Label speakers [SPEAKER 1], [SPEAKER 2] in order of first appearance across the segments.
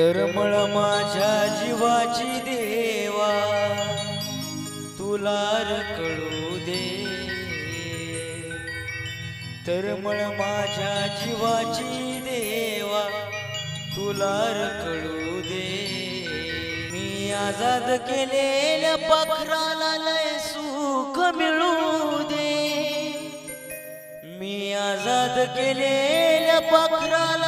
[SPEAKER 1] तरमळ माझ्या जीवाची देवा तुला रकळू कळू दे तरमळ माझ्या जीवाची देवा तुला रकळू कळू दे. मी आजाद केलेल्या पाखराला लय सुख मिळू दे. मी आजाद केलेल्या पाखराला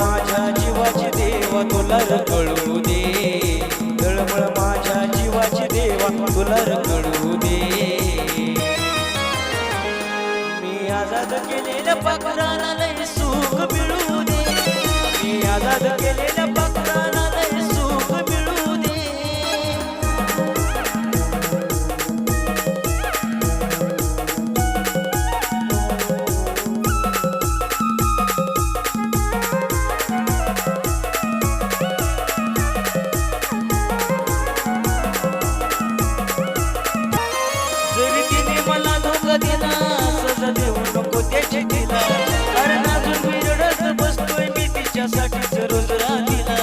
[SPEAKER 1] माझ्या जीवाची देवा तुला र दे. तळमळ माझ्या जीवाची देवा तुला र दे. मी आझाद केलेलं पकडान सजा देऊ नको त्याची तिला कारण अजून मी रडत बसतोय मी तिच्यासाठीच रोज राहिला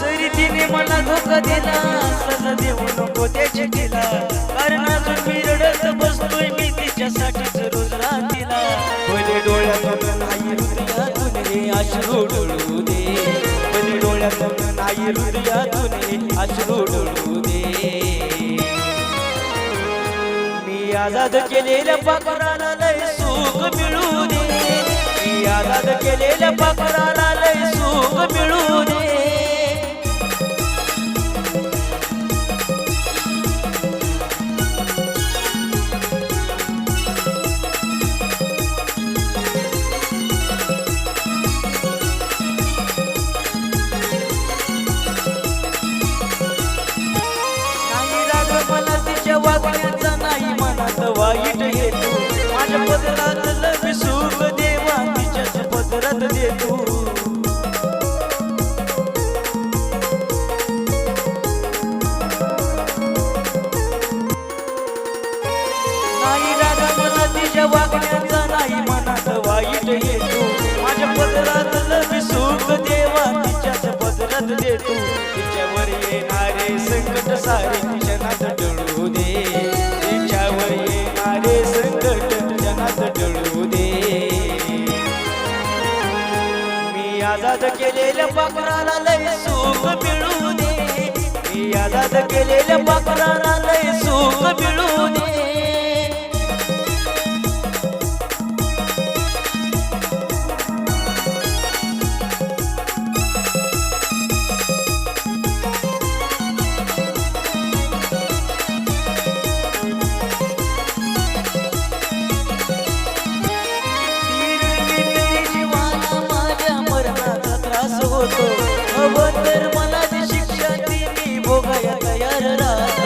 [SPEAKER 1] जरी तिने मला धोका दिला सजा देऊ नको त्याची तिला कारण अजून मी रडत बसतोय मी तिच्यासाठीच रोज राहिला डोळ्यातून नाही हृदयातून अश्रू डोळू दे. पहिले डोळ्यातून नाही हृदयातून हे अश्रू डोळू दे मी आजाद केलेल्या पाखराला लय सुख मिळू दे मी आजाद केलेल्या पाखराला लय सुख मिळू दे पदरात लवी सुख देवा तिच्याच पदरात देतो. नाही राग मला तिच्या वागण्याचा नाही मनात वाईट येतो. माझ्या पदरात लवी सुख देवा तिच्याच पदरात देतो. तिच्यावर येणारे संकट सारे तिच्या नात टळू दे. तिच्यावर येणारे संकट क्षणात दे. मी आजाद केलेल्या पाखराला लय सुख मिळू दे. मी आजाद केलेल्या पाखराला लय सुख मिळू त्रास होतो. हवं तर मला शिक्षा दिली भोगाया तयार राहतो.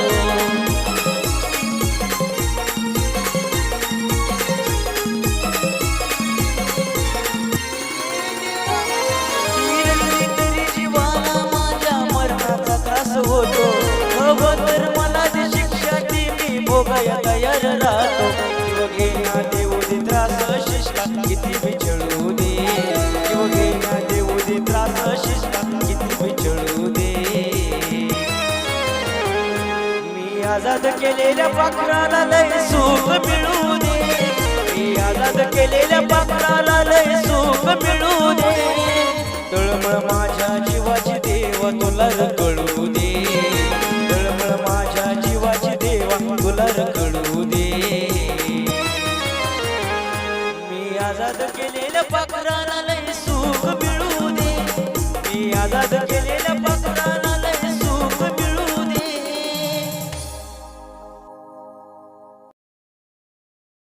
[SPEAKER 1] तरी जीवाला माझ्या मरणाचा त्रास होतो. हवं तर मला शिक्षा दिली भोगाया तयार राहतो. मी आजाद केलेल्या पाखराला लय सुख मिळू दे. मी आजाद केलेल्या पाखराला लय सुख मिळू दे. तळमळ माझ्या जीवाची देवा तुला र कळू दे. तळमळ माझ्या जीवाची देवा तुला र कळू दे. मी आजाद केलेल्या पाखराला लय सुख मिळू दे. मी आजाद